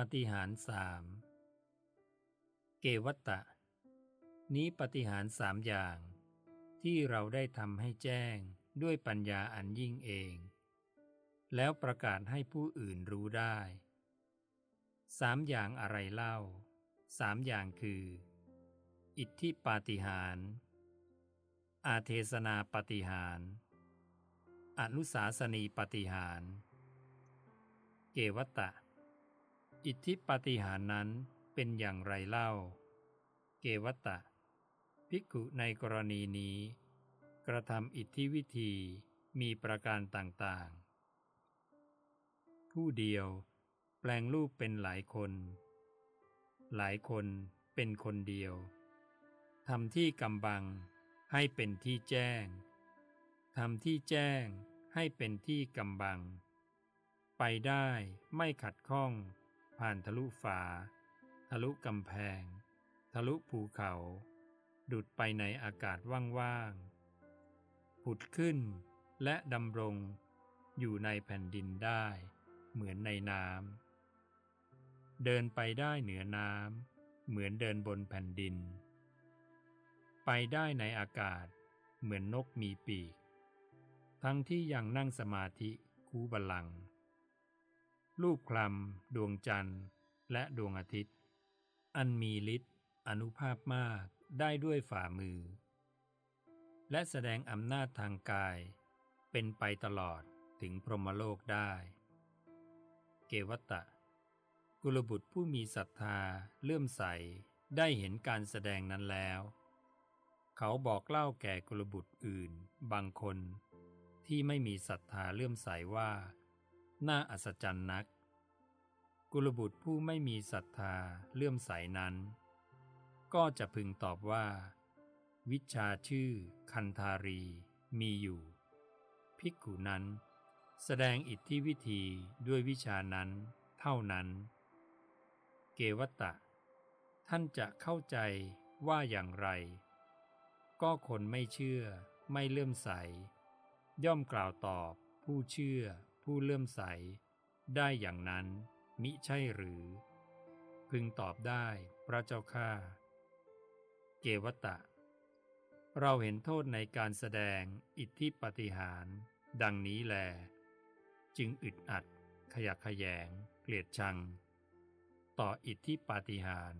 ปฏิหารสามเกวัตตะ นี้ปฏิหารสามอย่าง ที่เราได้ทำให้แจ้งด้วยปัญญาอันยิ่งเอง แล้วประกาศให้ผู้อื่นรู้ได้สามอย่างอะไรเล่าสามอย่างคือ อิทธิปาฏิหารอาเทศนาปฏิหาร อนุสาสนีปฏิหาร เกวัตตะ อิทธิปาฏิหาริย์นั้นเป็นอย่างไรเล่า เกวัตตะ ภิกขุในกรณีนี้ กระทำอิทธิวิธีมีประการต่างๆ ผู้เดียวแปลงรูปเป็นหลายคน หลายคนเป็นคนเดียวทำที่กำบังให้เป็นที่แจ้งทำที่แจ้งให้เป็นที่กำบัง ไปได้ไม่ขัดข้อง ผ่านทะลุฝา ทะลุกำแพง ทะลุภูเขา ดุดไปในอากาศว่างๆ ผุดขึ้นและดำรงอยู่ในแผ่นดินได้ เหมือนในน้ำ เดินไปได้เหนือน้ำ เหมือนเดินบนแผ่นดิน ไปได้ในอากาศเหมือนนกมีปีก ทั้งที่ยังนั่งสมาธิคูบาลังก์ รูปคลำดวงจันทร์ และดวงอาทิตย์ อันมีฤทธิ์อนุภาพมากได้ด้วยฝ่ามือ และแสดงอำนาจทางกาย เป็นไปตลอดถึงพรหมโลกได้ เกวัตตะ กุลบุตรผู้มีศรัทธาเลื่อมใสได้เห็นการแสดงนั้นแล้ว เขาบอกเล่าแก่กุลบุตรอื่น บางคนที่ไม่มีศรัทธาเลื่อมใสว่า น่าอัศจรรย์นัก กุลบุตรผู้ไม่มีศรัทธาเลื่อมใสนั้น ก็จะพึงตอบว่า วิชาชื่อคันธารีมีอยู่ ภิกขุนั้น แสดงอิทธิวิธีด้วยวิชานั้นเท่านั้น เกวัตตะ ท่านจะเข้าใจว่าอย่างไร ก็คนไม่เชื่อไม่เลื่อมใส ย่อมกล่าวตอบผู้เชื่อ ผู้เลื่อมใส ได้อย่างนั้นมิใช่หรือ พึงตอบได้พระเจ้าข้าเกวัตตะ เราเห็นโทษในการแสดงอิทธิปฏิหาร ดังนี้แล จึงอึดอัด ขยักขยง เกลียดชัง ต่ออิทธิปาฏิหาร